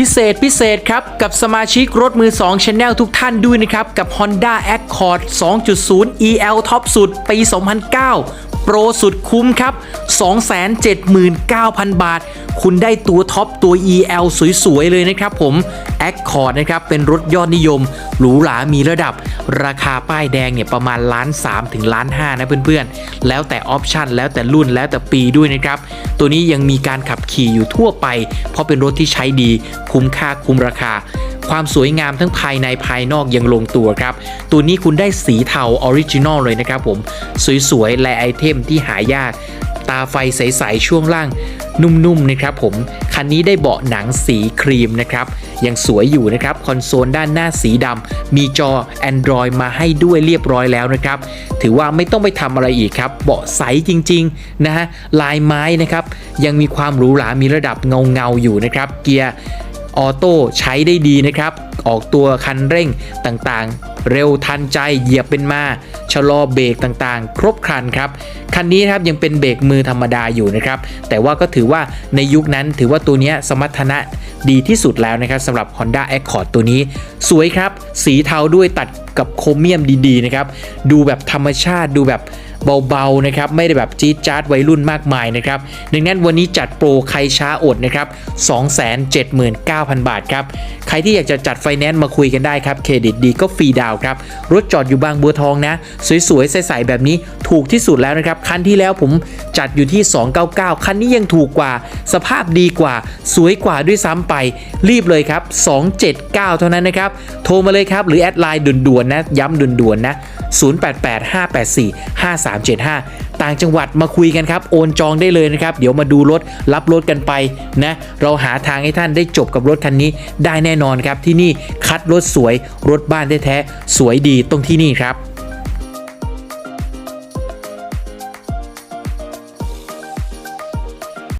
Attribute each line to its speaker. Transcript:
Speaker 1: พิเศษพิเศษครับ กับสมาชิกรถมือ2 Channel ทุกท่านด้วยนะครับ กับ Honda Accord 2.0 EL ท็อปสุดปี 2009 โปรสุดคุ้มครับ 279,000 บาท คุณได้ตัวท็อปตัว EL สวย ๆ เลยนะครับผม Accord นะครับเป็นรถยอดนิยมหรูหรามีระดับ ราคาป้ายแดงเนี่ยประมาณล้าน3ถึงล้าน5นะเพื่อนๆ แล้วแต่ออปชันแล้วแต่รุ่นแล้วแต่ปีด้วยนะครับ ตัวนี้ยังมีการขับขี่อยู่ทั่วไป เพราะเป็นรถที่ใช้ดีคุ้มค่าคุ้มราคา ความสวยงามทั้งภายในภายนอกยังลงตัวครับ ตัวนี้คุณได้สีเทาออริจินอลเลยนะครับผมสวยๆและไอเทมที่หายากตาไฟใส ๆ ช่วงล่างนุ่มๆนะครับผม คันนี้ได้เบาะหนังสีครีมนะครับ ยังสวยอยู่นะครับ คอนโซลด้านหน้าสีดำ มีจอ Android มาให้ด้วยเรียบร้อยแล้วนะครับ ถือว่าไม่ต้องไปทำอะไรอีกครับ เบาะใสจริงๆนะฮะ ลายไม้นะครับ ยังมีความหรูหรา มีระดับเงาเงาๆอยู่นะครับ เกียร์ ออโต้ใช้ได้ดีนะครับ ออกตัวคันเร่งต่างๆ เร็วทันใจเหยียบเป็นมา ชะลอเบรกต่างๆ ครบครันครับ คันนี้ครับยังเป็นเบรกมือธรรมดาอยู่นะครับ แต่ว่าก็ถือว่าในยุคนั้นถือว่าตัวนี้สมรรถนะดีที่สุดแล้วนะครับสำหรับ Honda Accord ตัวนี้ สวยครับ สีเทาด้วยตัดกับโครเมียมดีๆนะครับ ดูแบบธรรมชาติดูแบบ เบาๆนะครับไม่ได้แบบจี๊ดจ๊าดวัยรุ่นมากมายนะครับดังนั้นวันนี้จัดโปรใครช้าอดนะครับ279,000 บาทครับใครที่อยากจะจัดไฟแนนซ์มาคุยกันได้ครับเครดิตดีก็ฟรีดาวนครับรถจอดอยู่บางบัวทองนะ สวยๆใสๆแบบนี้ถูกที่สุดแล้วนะครับคันที่แล้วผมจัดอยู่ที่ 299 คันนี้ยังถูกกว่า สภาพดีกว่า สวยกว่าด้วยซ้ำไป รีบเลยครับ 279 เท่านั้นนะครับ โทรมาเลยครับ หรือแอดไลน์ด่วนๆนะ ย้ำด่วนๆนะ 0885845375 ต่างจังหวัดมาคุยกันครับ โอนจองได้เลยนะครับ เดี๋ยวมาดูรถรับรถกันไปนะ เราหาทางให้ท่านได้จบกับรถคันนี้ได้แน่นอนครับที่นี่คัดรถสวยรถบ้านแท้ๆสวยดีตรงที่นี่ครับ